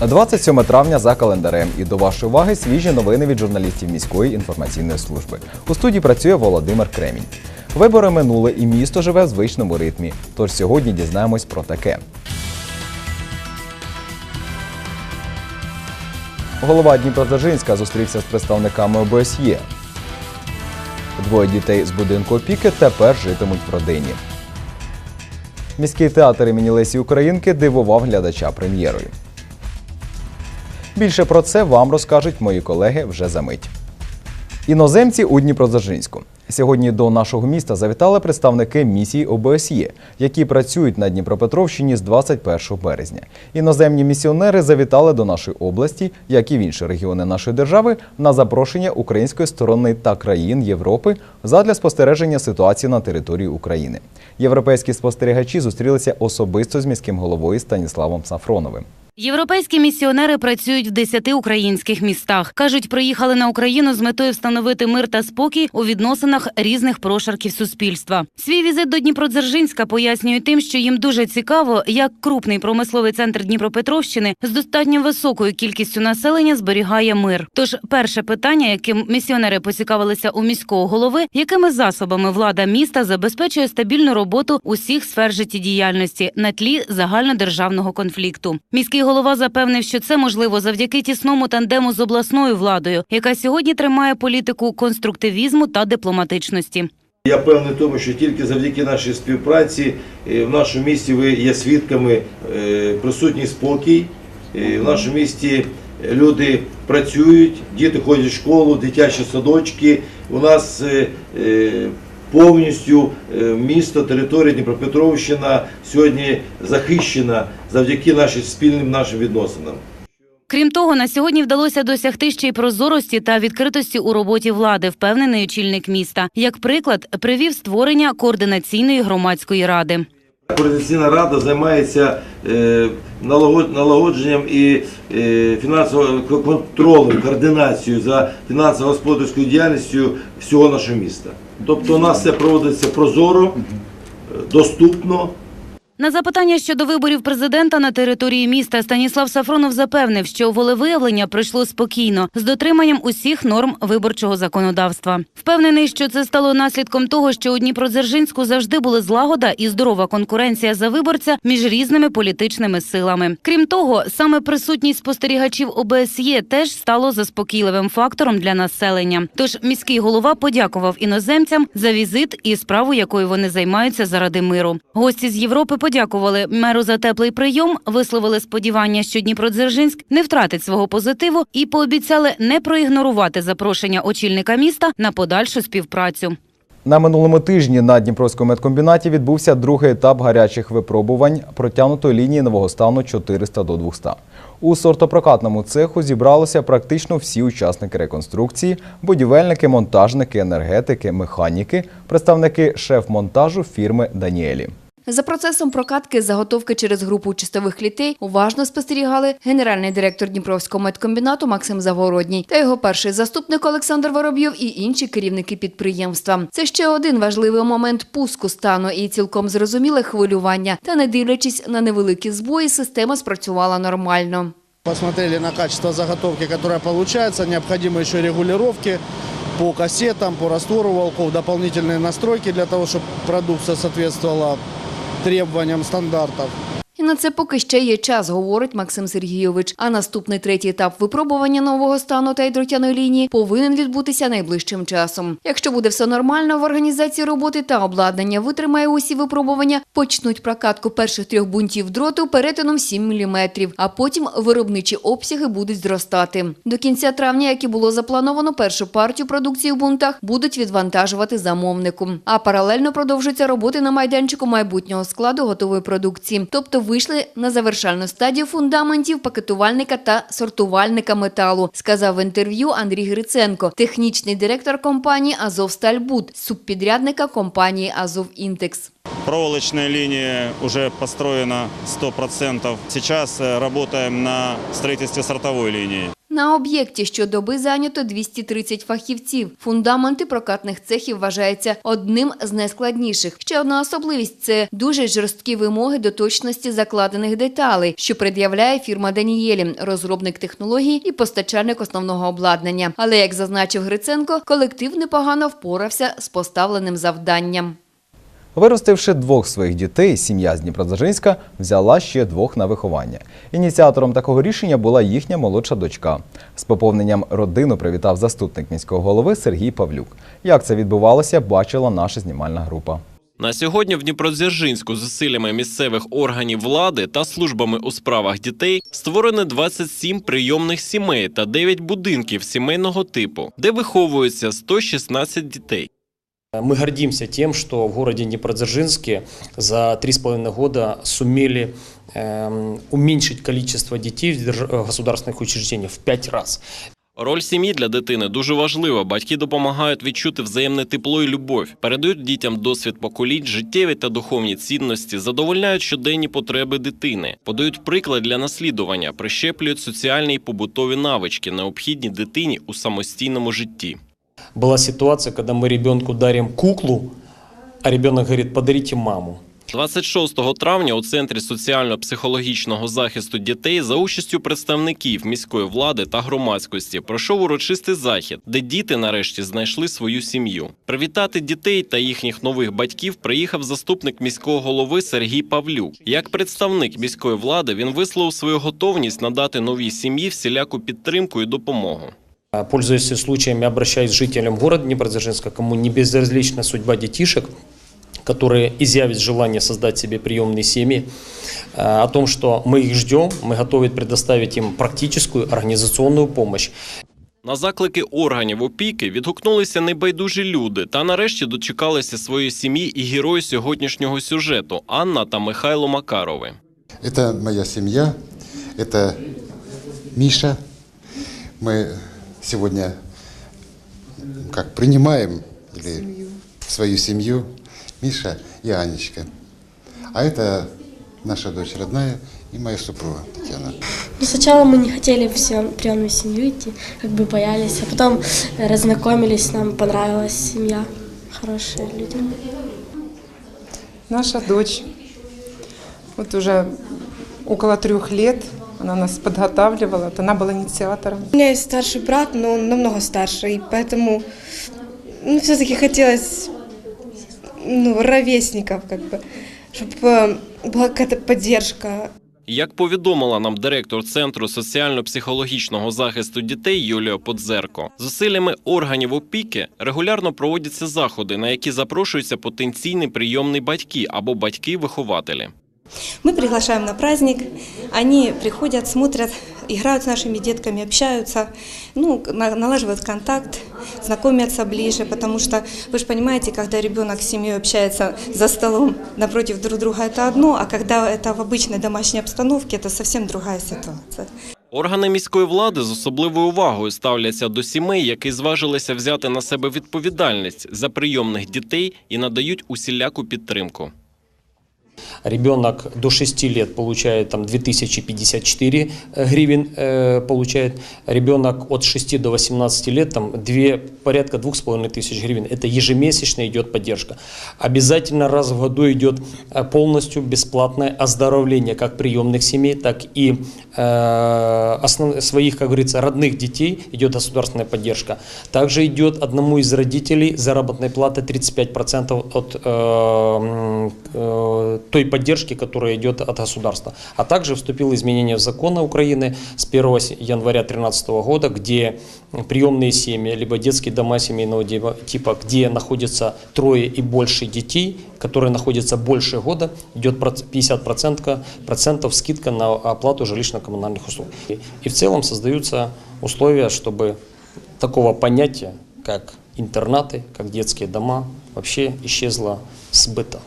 На 27 травня за календарем і до вашої уваги свіжі новини від журналістів міської інформаційної служби. У студії працює Володимир Кремінь. Вибори минули і місто живе в звичному ритмі. Тож сьогодні дізнаємось про таке. Голова Дніпродзержинська зустрівся з представниками ОБСЄ. Двоє дітей з будинку опіки тепер житимуть в родині. Міський театр імені Лесі Українки дивував глядача прем'єрою. Більше про це вам розкажуть мої колеги вже за мить. Іноземці у Дніпродзержинську. Сьогодні до нашого міста завітали представники місії ОБСЄ, які працюють на Дніпропетровщині з 21 березня. Іноземні місіонери завітали до нашої області, як і в інші регіони нашої держави, на запрошення української сторони та країн Європи задля спостереження ситуації на території України. Європейські спостерігачі зустрілися особисто з міським головою Станіславом Сафроновим. Європейські місіонери працюють в 10 українських містах. кажуть, приїхали на Україну з метою встановити мир та спокій у відносинах різних прошарків суспільства. Свій візит до Дніпродзержинська пояснюють тим, що їм дуже цікаво, як крупний промисловий центр Дніпропетровщини з достатньо високою кількістю населення зберігає мир. Тож перше питання, яким місіонери поцікавилися у міського голови, якими засобами влада міста забезпечує стабільну роботу усіх сфер життєдіяльності на тлі загальнодержавного конфлікту. Міський голова запевнив, що це можливо завдяки тісному тандему з обласною владою, яка сьогодні тримає політику конструктивізму та дипломатичності. Я певний тому, що тільки завдяки нашій співпраці е, в нашому місті ви є свідками е, присутній спокій. Е, В нашому місті люди працюють, діти ходять в школу, дитячі садочки. У нас повністю е, місто, територія Дніпропетровщина сьогодні захищена завдяки нашим спільним нашим відносинам. Крім того, на сьогодні вдалося досягти ще й прозорості та відкритості у роботі влади, впевнений очільник міста. Як приклад, привів створення координаційної громадської ради. Координаційна рада займається е, налагодженням і е, фінансовим контролем, координацією за фінансово-господарською діяльністю всього нашого міста. Тобто у нас це проводиться прозоро, е, доступно. На запитання щодо виборів президента на території міста Станіслав Сафронов запевнив, що волевиявлення пройшло спокійно з дотриманням усіх норм виборчого законодавства. Впевнений, що це стало наслідком того, що у Дніпродзержинську завжди були злагода і здорова конкуренція за виборця між різними політичними силами. Крім того, саме присутність спостерігачів ОБСЄ теж стало заспокійливим фактором для населення. Тож міський голова подякував іноземцям за візит і справу, якою вони займаються заради миру. Гості з Європи подякували меру за теплий прийом, висловили сподівання, що Дніпродзержинськ не втратить свого позитиву і пообіцяли не проігнорувати запрошення очільника міста на подальшу співпрацю. На минулому тижні на Дніпровському медкомбінаті відбувся другий етап гарячих випробувань протягнутої лінії нового стану 400 до 200. У сортопрокатному цеху зібралися практично всі учасники реконструкції, будівельники, монтажники, енергетики, механіки, представники шеф-монтажу фірми Даніелі. За процесом прокатки заготовки через групу чистових клітей уважно спостерігали генеральний директор Дніпровського медкомбінату Максим Завгородній та його перший заступник Олександр Воробйов і інші керівники підприємства. Це ще один важливий момент пуску стану і цілком зрозуміле хвилювання. Та не дивлячись на невеликі збої, система спрацювала нормально. Посмотрели на качество заготовки, которая получается. Необходимы еще регулировки по кассетам, по раствору волков, дополнительные настройки для того, чтобы продукция соответствовала требованиям стандартов. І на це поки ще є час, говорить Максим Сергійович. А наступний третій етап випробування нового стану та дротяної лінії повинен відбутися найближчим часом. Якщо буде все нормально в організації роботи та обладнання витримає усі випробування, почнуть прокатку перших трьох бунтів дроту перетином 7 мм, а потім виробничі обсяги будуть зростати. До кінця травня, як і було заплановано, першу партію продукції в бунтах будуть відвантажувати замовнику. А паралельно продовжуються роботи на майданчику майбутнього складу готової продукції, тобто вийшли на завершальну стадію фундаментів пакетувальника та сортувальника металу, сказав в інтерв'ю Андрій Гриценко, технічний директор компанії «Азовстальбуд», субпідрядника компанії «Азовінтекс». Проволочная линия уже построена 100%. Сейчас э, работаем на строительстве сортовой линии. На об'єкті щодоби зайнято 230 фахівців. Фундаменти прокатних цехів вважаються одним з найскладніших. Ще одна особливість це дуже жорсткі вимоги до точності закладених деталей, що пред'являє фірма Данієлі, розробник технологій і постачальник основного обладнання. Але як зазначив Гриценко, колектив непогано впорався з поставленим завданням. Виростивши двох своїх дітей, сім'я з Дніпродзержинська взяла ще двох на виховання. Ініціатором такого рішення була їхня молодша дочка. З поповненням родину привітав заступник міського голови Сергій Павлюк. Як це відбувалося, бачила наша знімальна група. На сьогодні в Дніпродзержинську зусиллями місцевих органів влади та службами у справах дітей створено 27 прийомних сімей та 9 будинків сімейного типу, де виховуються 116 дітей. Мы гордимся тем, что в городе Днепродзержинске за три с половиной года сумели эм, уменьшить количество детей в держ- э, государственных учреждениях в пять раз. Роль сім'ї для дитини дуже важлива. Батьки допомагають відчути взаємне тепло і любов, передають дітям досвід поколінь, життєві та духовні цінності, задовольняють щоденні потреби дитини, подають приклад для наслідування, прищеплюють соціальні і побутові навички, необхідні дитині у самостійному житті. Была ситуация, когда мы ребенку дарим куклу, а ребенок говорит, подарите маму. 26 травня у центрі соціально-психологічного захисту дітей за участю представників міської влади та громадськості пройшов урочистий захід, де діти нарешті знайшли свою сім'ю. Привітати дітей та їхніх нових батьків приїхав заступник міського голови Сергій Павлюк. Як представник міської влади він висловив свою готовність надати новій сім'ї всіляку підтримку і допомогу. А, Пользуясь случаем, я обращаюсь к жителям города Днепродзержинска, кому не безразлична судьба детишек, которые изъявят желание создать себе приемные семьи, а, о том, что мы их ждем, мы готовы предоставить им практическую организационную помощь. На заклики органів опіки відгукнулися небайдужі люди та нарешті дочекалися своєї сім'ї і герої сьогоднішнього сюжету Анна та Михайло Макарови. Это моя семья, это Миша. Мы сегодня как принимаем или свою семью Миша и Анечка. А это наша дочь родная и моя супруга Татьяна. Ну, сначала мы не хотели в приемную семью идти, как бы боялись, а потом э, разнакомились, нам понравилась семья, хорошие люди. Наша дочь, вот уже около трех лет, она нас подготавливала, вот она была инициатором. У меня есть старший брат, но он намного старше, и поэтому ну, все-таки хотелось ну, ровесников, как бы, чтобы была какая-то поддержка. Як повідомила нам директор Центру соціально-психологічного захисту дітей Юлія Подзерко, зусиллями органів опіки регулярно проводяться заходи, на які запрошуються потенційні прийомні батьки або батьки-вихователі. Мы приглашаем на праздник, они приходят, смотрят, играют с нашими детками, общаются, ну, на- налаживают контакт, знакомятся ближе, потому что, вы же понимаете, когда ребенок с семьей общается за столом напротив друг друга, это одно, а когда это в обычной домашней обстановке, это совсем другая ситуация. Органи міської влади з особливою увагою ставляться до сімей, які зважилися взяти на себе відповідальність за прийомних дітей і надають усіляку підтримку. Ребенок до 6 лет получает там 2054 гривен, э, получает. Ребенок от 6 до 18 лет там 2, порядка 2500 гривен. Это ежемесячно идет поддержка. Обязательно раз в году идет э, полностью бесплатное оздоровление как приемных семей, так и э, основ- своих, как говорится, родных детей идет государственная поддержка. Также идет одному из родителей заработная плата 35% от э, э, той поддержки, которая идет от государства. А также вступило изменение в законы Украины с 1 с- января 2013 года, где приемные семьи, либо детские дома семейного типа, где находится трое и больше детей, которые находятся больше года, идет проц- 50% процентов скидка на оплату жилищно-коммунальных услуг. И в целом создаются условия, чтобы такого понятия, как интернаты, как детские дома, вообще исчезло с быта.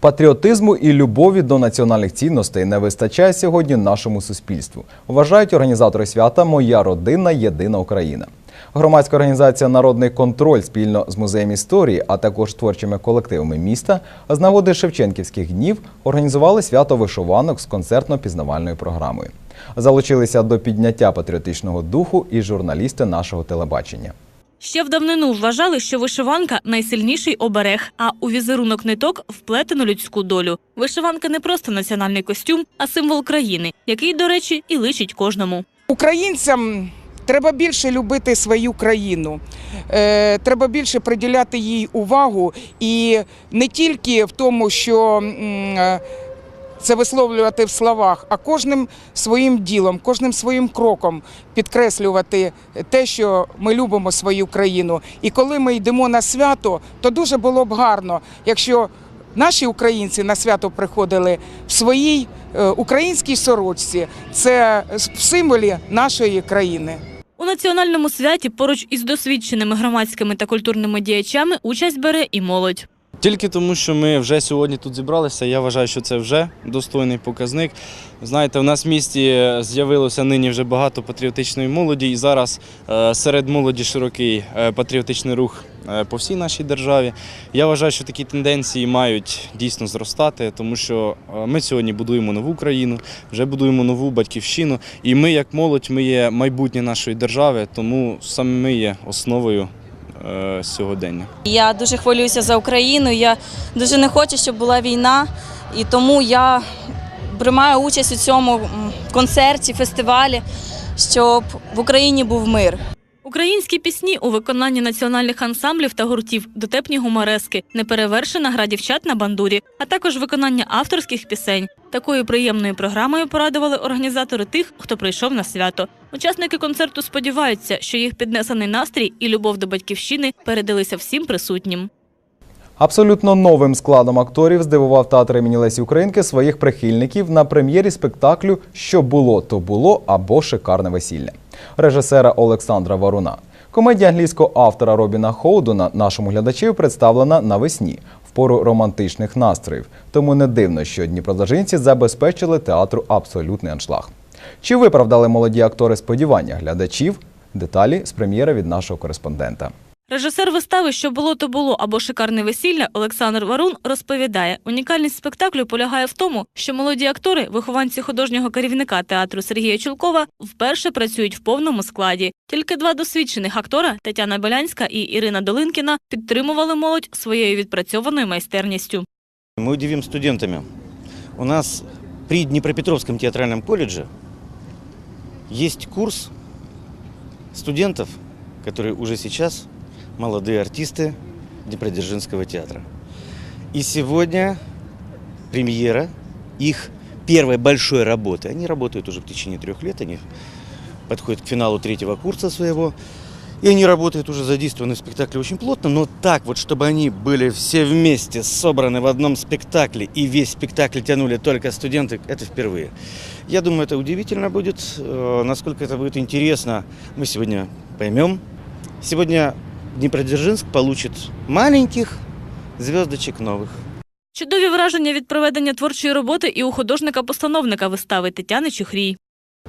Патріотизму і любові до національних цінностей не вистачає сьогодні нашому суспільству. Вважають організатори свята Моя родина єдина Україна. Громадська організація Народний контроль спільно з музеєм історії, а також творчими колективами міста з нагоди Шевченківських днів організували свято вишиванок з концертно-пізнавальною програмою. Залучилися до підняття патріотичного духу і журналісти нашого телебачення. Ще в давнину вважали, що вишиванка найсильніший оберег, а у візерунок ниток вплетено людську долю. Вишиванка не просто національний костюм, а символ країни, який, до речі, і личить кожному. Українцям треба більше любити свою країну, е, треба більше приділяти їй увагу і не тільки в тому, що е, це висловлювати в словах, а кожним своїм ділом, кожним своїм кроком підкреслювати те, що ми любимо свою країну. І коли ми йдемо на свято, то дуже було б гарно, якщо наші українці на свято приходили в своїй е, українській сорочці. Це в символі нашої країни. У національному святі поруч із досвідченими громадськими та культурними діячами участь бере і молодь. Тільки тому, що ми вже сьогодні тут зібралися, я вважаю, що це вже достойний показник. Знаєте, в нас в місті з'явилося нині вже багато патріотичної молоді, і зараз е, серед молоді широкий е, патріотичний рух е, по всій нашій державі. Я вважаю, що такі тенденції мають дійсно зростати, тому що е, ми сьогодні будуємо нову країну, вже будуємо нову батьківщину. І ми, як молодь, ми є майбутнє нашої держави, тому саме ми є основою е, сьогодення. Я дуже хвилююся за Україну. Я дуже не хочу, щоб була війна, і тому я приймаю участь у цьому концерті, фестивалі, щоб в Україні був мир. Українські пісні у виконанні національних ансамблів та гуртів дотепні гуморески, неперевершена гра дівчат на бандурі, а також виконання авторських пісень. Такою приємною програмою порадували організатори тих, хто прийшов на свято. Учасники концерту сподіваються, що їх піднесений настрій і любов до батьківщини передалися всім присутнім. Абсолютно новим складом акторів здивував театр імені Лесі Українки своїх прихильників на прем'єрі спектаклю Що було, то було або Шикарне весілля режисера Олександра Варуна. Комедія англійського автора Робіна Хоудона нашому глядачеві представлена навесні в пору романтичних настроїв. Тому не дивно, що дніпродажинці забезпечили театру абсолютний аншлаг. Чи виправдали молоді актори сподівання глядачів? Деталі з прем'єри від нашого кореспондента. Режисер вистави Що було, то було або шикарне весілля Олександр Варун розповідає, унікальність спектаклю полягає в тому, що молоді актори, вихованці художнього керівника театру Сергія Чулкова, вперше працюють в повному складі. Тільки два досвідчених актора Тетяна Белянська і Ірина Долинкіна підтримували молодь своєю відпрацьованою майстерністю. Мы удивим студентами. У нас при Днепропетровском театральном колледже есть курс студентов, которые уже сейчас молодые артисты Днепродзержинского театра. И сегодня премьера их первой большой работы. Они работают уже в течение трех лет, они подходят к финалу третьего курса своего. И они работают уже задействованы в спектакле очень плотно, но так вот, чтобы они были все вместе собраны в одном спектакле и весь спектакль тянули только студенты, это впервые. Я думаю, это удивительно будет. Э, Насколько это будет интересно, мы сегодня поймем. Сегодня Днепродзержинск получит маленьких звездочек новых. Чудові враження від проведення творчої роботи і у художника-постановника вистави Тетяни Чухрій.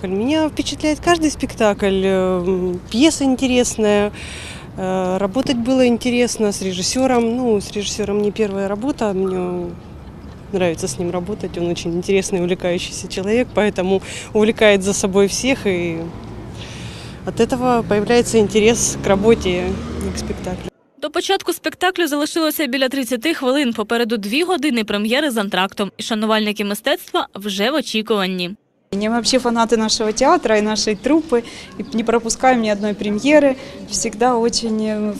Меня впечатляет каждый спектакль. Э, Пьеса интересная, э, работать было интересно с режиссером. Ну, с режиссером не первая работа, мне нравится с ним работать. Он очень интересный, увлекающийся человек, поэтому увлекает за собой всех, и от этого появляется интерес к работе и к спектаклю. До початку спектаклю залишилося біля 30 хвилин. Попереду дві години прем'єри з антрактом. І шанувальники мистецтва вже в очікуванні. Мы вообще фанаты нашего театра и нашей труппы, и не пропускаем ни одной премьеры. Всегда очень э,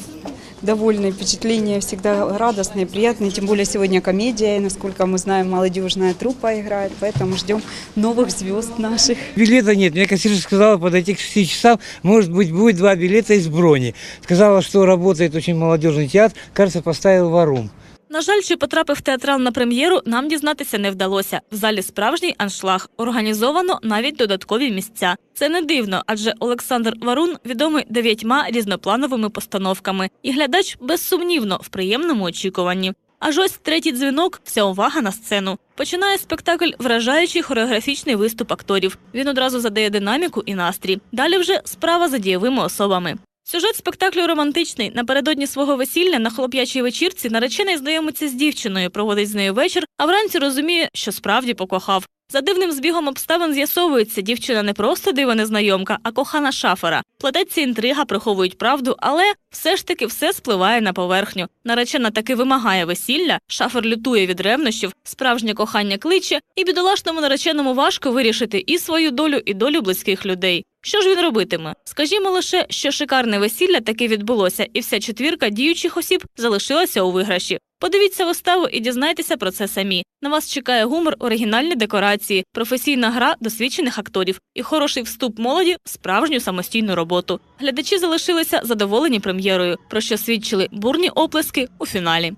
довольны, впечатления всегда радостные, приятные. Тем более сегодня комедия, и, насколько мы знаем, молодежная труппа играет, поэтому ждем новых звезд наших. Билета нет. Мне кассирша сказала подойти к 6 часам. Может быть, будет два билета из брони. Сказала, что работает очень молодежный театр. Кажется, поставил варум. На жаль, чи потрапив театрал на прем'єру, нам дізнатися не вдалося. В залі справжній аншлаг. Організовано навіть додаткові місця. Це не дивно, адже Олександр Варун відомий дев'ятьма різноплановими постановками. І глядач безсумнівно в приємному очікуванні. Аж ось третій дзвінок, вся увага на сцену. Починає спектакль вражаючий хореографічний виступ акторів. Він одразу задає динаміку і настрій. Далі вже справа за дієвими особами. Сюжет спектаклю романтичний. Напередодні свого весілля на хлоп'ячій вечірці наречений знайомиться з дівчиною, проводить з нею вечір, а вранці розуміє, що справді покохав. За дивним збігом обставин з'ясовується, дівчина не просто дива незнайомка, а кохана шафера. Плететься інтрига, приховують правду, але все ж таки все спливає на поверхню. Наречена таки вимагає весілля, шафер лютує від ревнощів, справжнє кохання кличе, і бідолашному нареченому важко вирішити і свою долю, і долю близьких людей. Що ж він робитиме? Скажімо лише, що шикарне весілля таки відбулося, і вся четвірка діючих осіб залишилася у виграші. Подивіться виставу і дізнайтеся про це самі. На вас чекає гумор, оригінальні декорації, професійна гра досвідчених акторів і хороший вступ молоді в справжню самостійну роботу. Глядачі залишилися задоволені прем'єрою, про що свідчили бурні оплески у фіналі.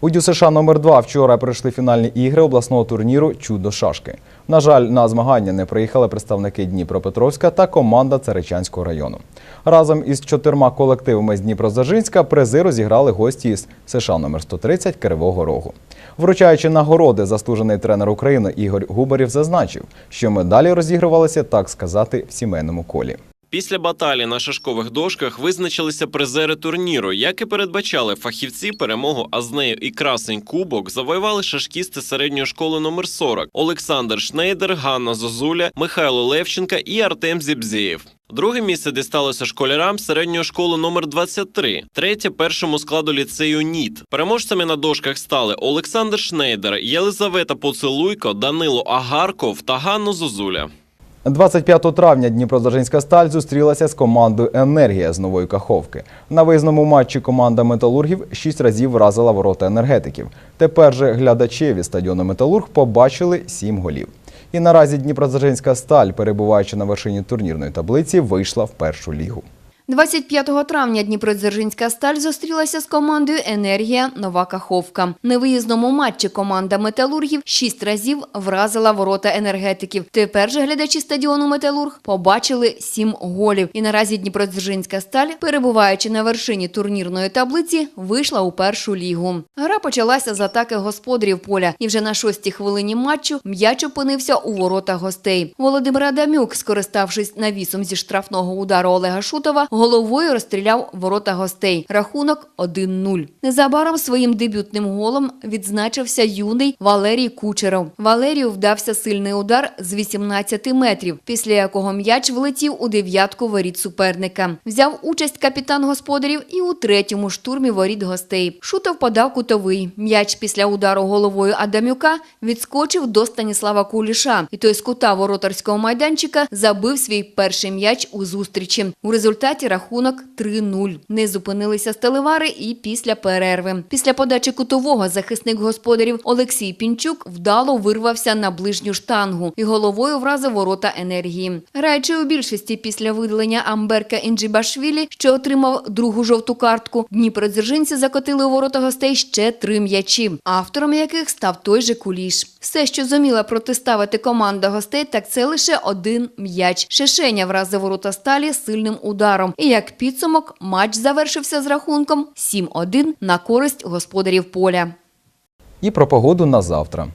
У ДЮСШ номер 2 вчора пройшли фінальні ігри обласного турніру Чудо шашки. На жаль, на змагання не приїхали представники Дніпропетровська та команда Царичанського району. Разом із чотирма колективами з Дніпродзержинська призи розіграли гості із США номер 130 Кривого Рогу. Вручаючи нагороди, заслужений тренер України Ігор Губарів зазначив, що медалі розігрувалися, так сказати, в сімейному колі. Після баталії на шашкових дошках визначилися призери турніру. Як і передбачали фахівці, перемогу, а з нею і красень кубок завоювали шашкісти середньої школи номер 40 Олександр Шнейдер, Ганна Зозуля, Михайло Левченка і Артем Зібзєєв. Друге місце дісталося школярам середньої школи номер 23, третє першому складу ліцею НІТ. Переможцями на дошках стали Олександр Шнейдер, Єлизавета Поцелуйко, Данило Агарков та Ганна Зозуля. 25 травня Дніпродзержинська сталь зустрілася з командою Енергія з нової Каховки. На виїзному матчі команда металургів шість разів вразила ворота енергетиків. Тепер же глядачеві стадіону Металург побачили сім голів. І наразі Дніпродзержинська сталь, перебуваючи на вершині турнірної таблиці, вийшла в першу лігу. 25 травня Дніпродзержинська сталь зустрілася з командою Енергія Нова Каховка. На виїзному матчі команда металургів шість разів вразила ворота енергетиків. Тепер же глядачі стадіону Металург побачили сім голів. І наразі Дніпродзержинська сталь, перебуваючи на вершині турнірної таблиці, вийшла у першу лігу. Гра почалася з атаки господарів поля, і вже на шостій хвилині матчу м'яч опинився у воротах гостей. Володимир Адамюк, скориставшись навісом зі штрафного удару Олега Шутова, головою розстріляв ворота гостей. Рахунок 1-0. Незабаром своїм дебютним голом відзначився юний Валерій Кучеров. Валерію вдався сильний удар з 18 метрів, після якого м'яч влетів у дев'ятку воріт суперника. Взяв участь капітан господарів і у третьому штурмі воріт гостей. Шутов подав кутовий. М'яч після удару головою Адамюка відскочив до Станіслава Куліша, і той з кута воротарського майданчика забив свій перший м'яч у зустрічі. У результаті рахунок 3-0. Не зупинилися стелевари і після перерви. Після подачі кутового захисник господарів Олексій Пінчук вдало вирвався на ближню штангу і головою вразив ворота енергії. Граючи у більшості після видалення Амберка Інджібашвілі, що отримав другу жовту картку, Дніпродзержинці закотили у ворота гостей ще три м'ячі, автором яких став той же Куліш. Все, що зуміла протиставити команда гостей, так це лише один м'яч. Шишеня вразив ворота сталі сильним ударом. І як підсумок, матч завершився з рахунком 7-1 на користь господарів поля. І про погоду на завтра.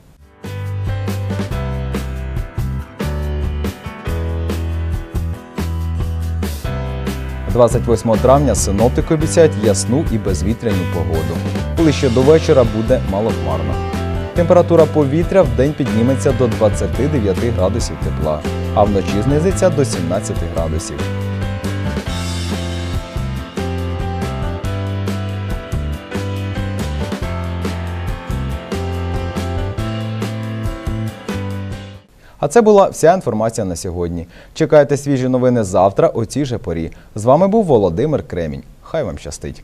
– 28 травня синоптики обіцяють ясну і безвітряну погоду. Ближче до вечора буде малохмарно. Температура повітря в день підніметься до 29 градусів тепла, а вночі знизиться до 17 градусів. А це була вся інформація на сьогодні. Чекайте свіжі новини завтра о цій же порі. З вами був Володимир Кремінь. Хай вам щастить!